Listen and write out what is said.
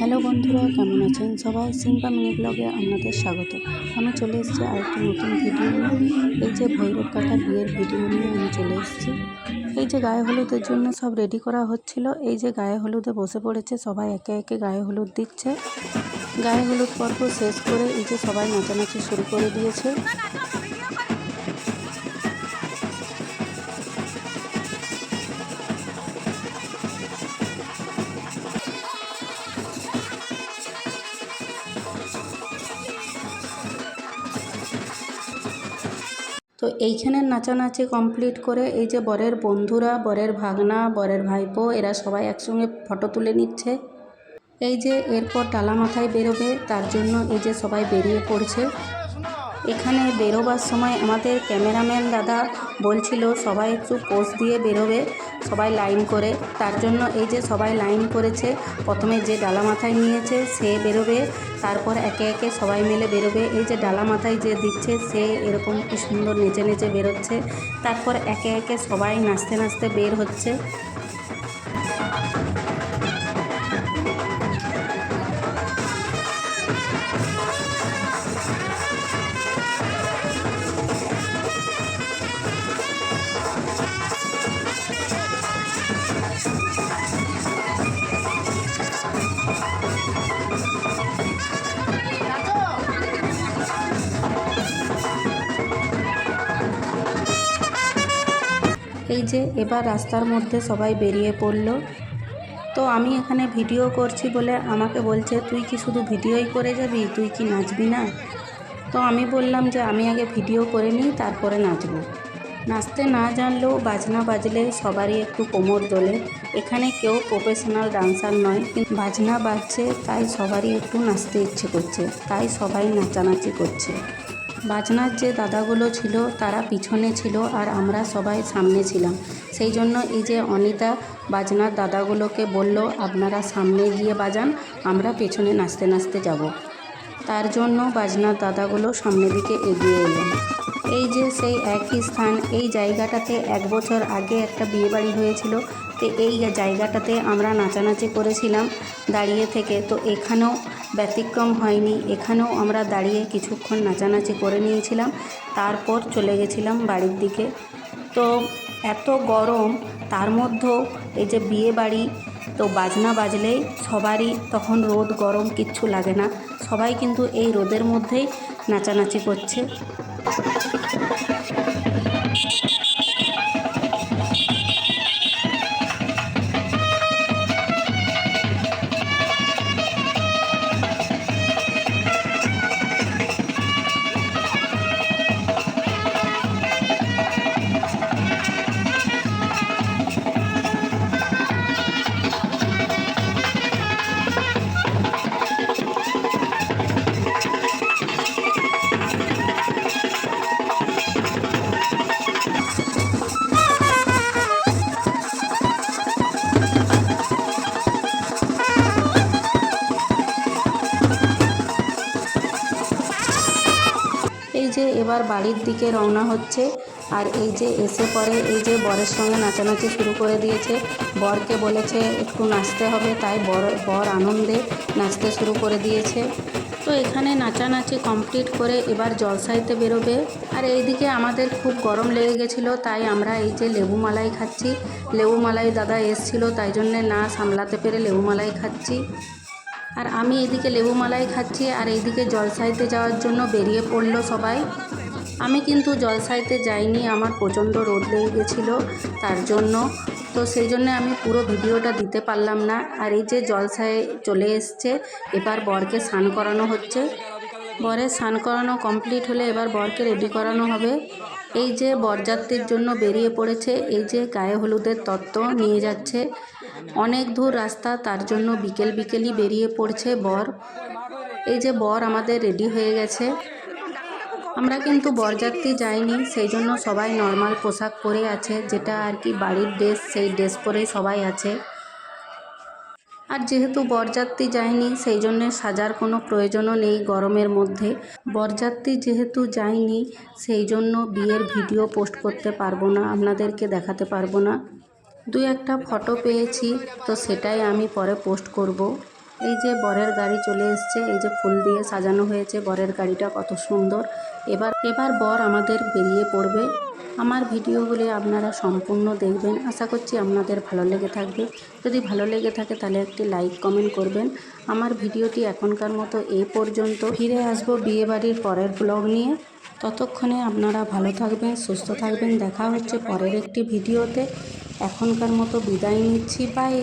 Hello বন্ধুরা, কেমন আছেন সবাই? সিম্পা মিনি ব্লগে আপনাদের স্বাগত। আমি চলে এসেছি আরেকটি নতুন ভিডিও নিয়ে। এই যে ভৈরব কাটা বিয়ের ভিডিও নিয়ে আমি চলে এসেছি। এই যে গায়ে হলুদের জন্য সব রেডি করা হচ্ছিল। এই যে গায়ে হলুদে বসে পড়েছে সবাই, একে একে গায়ে হলুদ দিচ্ছে। গায়ে হলুদ পর্ব শেষ করে এই যে সবাই নাচানাচি শুরু করে দিয়েছে। তো এইখানের নাচানাচি কমপ্লিট করে এই যে বরের বন্ধুরা, বরের ভাগনা, বরের ভাইপো, এরা সবাই একসঙ্গে ফটো তুলে নিচ্ছে। এই যে এরপর টালা মাথায় বেরোবে, তার জন্য এই যে সবাই বেরিয়ে পড়ছে। এখানে বেরোবার সময় আমাদের ক্যামেরাম্যান দাদা বলছিল, সবাই একটু পোজ দিয়ে বেরোবে, সবাই লাইন করে। তার জন্য এই যে সবাই লাইন করেছে, প্রথমে যে ডালা মাথায় নিয়েছে, সে বেরোবে, তারপর একে একে সবাই মিলে বেরোবে। এই যে ডালা মাথায় যে দিচ্ছে, সে এরকম কি সুন্দর নেচে নেচে বেরোচ্ছে। তারপর একে একে সবাই নাচতে নাচতে বের হচ্ছে। এই যে এবার রাস্তার মধ্যে সবাই বেরিয়ে পড়ল। তো আমি এখানে ভিডিও করছি বলে আমাকে বলছে, তুই কি শুধু ভিডিওই করে যাবি? তুই কি নাচবি না? তো আমি বললাম যে, আমি আগে ভিডিও করে নিই, তারপরে নাচবো। নাচতে না জানলেও বাজনা বাজলে সবারই একটু কোমর দোলে। এখানে কেউ প্রফেশনাল ডান্সার নয়, কিন্তু বাজনা বাজছে, তাই সবারই একটু নাচতে ইচ্ছে করছে, তাই সবাই নাচানাচি করছে। বাজনার যে দাদাগুলো ছিল, তারা পিছনে ছিল আর আমরা সবাই সামনে ছিলাম। সেই জন্য এই যে অনিতা বাজনার দাদাগুলোকে বলল, আপনারা সামনে গিয়ে বাজান, আমরা পেছনে নাচতে নাচতে যাব। তার জন্য বাজনার দাদাগুলো সামনের দিকে এগিয়ে এলেন এই যে সেই একই স্থান, এই জায়গাটাতে এক বছর আগে একটা বিয়েবাড়ি হয়েছিল, তো এই জায়গাটাতে আমরা নাচানাচি করেছিলাম দাঁড়িয়ে থেকে। তো এখানেও ব্যতিক্রম হয়নি, এখানেও আমরা দাঁড়িয়ে কিছুক্ষণ নাচানাচি করে নিয়েছিলাম, তারপর চলে গেছিলাম বাড়ির দিকে। তো এত গরম, তার মধ্যেও এই যে বিয়ে বাড়ি তো বাজনা বাজলেই সবারই তখন রোদ গরম কিচ্ছু লাগে না। সবাই কিন্তু এই রোদের মধ্যেই নাচানাচি করছে। এবার বাড়ির দিকে রওনা হচ্ছে। আর এই যে এসে পরে এই যে বরের সঙ্গে নাচানাচি শুরু করে দিয়েছে। বরকে বলেছে, একটু নাচতে হবে। তাই বর বর আনন্দে নাচতে শুরু করে দিয়েছে। তো এখানে নাচানাচি কমপ্লিট করে এবার জলসাইতে বেরোবে। আর এইদিকে আমাদের খুব গরম লেগে গেছিল, তাই আমরা এই যে লেবু মালাই খাচ্ছি। লেবু মালাই দাদা এসছিল, তাই জন্যে না সামলাতে পেরে লেবু মালাই খাচ্ছি। আর আমি এদিকে লেবু মালাই খাচ্ছি আর এইদিকে জলসাইতে যাওয়ার জন্য বেরিয়ে পড়ল সবাই। আমি কিন্তু জলসাইতে যাইনি, আমার প্রচণ্ড রোদ লেগে গেছিল তার জন্য। তো সেই জন্য আমি পুরো ভিডিওটা দিতে পারলাম না। আর এই যে জলসায় চলে এসছে, এবার বরকে স্নান করানো হচ্ছে। বরের স্নান করানো কমপ্লিট হলে এবার বরকে রেডি করানো হবে। এই যে বরযাত্রীর জন্য বেরিয়ে পড়েছে, এই যে গায়ে হলুদের তত্ত্ব নিয়ে যাচ্ছে। অনেক দূর রাস্তা, তার জন্য বিকেল বিকেলই বেরিয়ে পড়ছে বর। এই যে বর আমাদের রেডি হয়ে গেছে। আমরা কিন্তু বরযাত্রী যাইনি, সেই জন্য সবাই নর্মাল পোশাক পরে আছে, যেটা আর কি বাড়ির ড্রেস সেই ড্রেস পরেই সবাই আছে। আর যেহেতু বরযাত্রী যায়নি সেই জন্য সাজার কোনো প্রয়োজনও নেই গরমের মধ্যে। বরযাত্রী যেহেতু যায়নি সেই জন্য বিয়ের ভিডিও পোস্ট করতে পারব না, আপনাদেরকে দেখাতে পারব না। দু একটা ফটো পেয়েছি, তো সেটাই আমি পরে পোস্ট করব। এই যে বরের গাড়ি চলে এসছে, এই যে ফুল দিয়ে সাজানো হয়েছে বরের গাড়িটা কত সুন্দর। এবার এবার বর আমাদের বেরিয়ে পড়বে। আমার ভিডিওগুলি আপনারা সম্পূর্ণ দেখবেন। আশা করছি আপনাদের ভালো লেগে থাকবে। যদি ভালো লেগে থাকে তাহলে একটি লাইক কমেন্ট করবেন। আমার ভিডিওটি এখনকার মতো এই পর্যন্ত। ফিরে আসব বিয়েবাড়ির পরের ব্লগ নিয়ে। ততক্ষণে আপনারা ভালো থাকবেন, সুস্থ থাকবেন। দেখা হচ্ছে পরের একটি ভিডিওতে। এখনকার মতো বিদায় নিচ্ছি বাই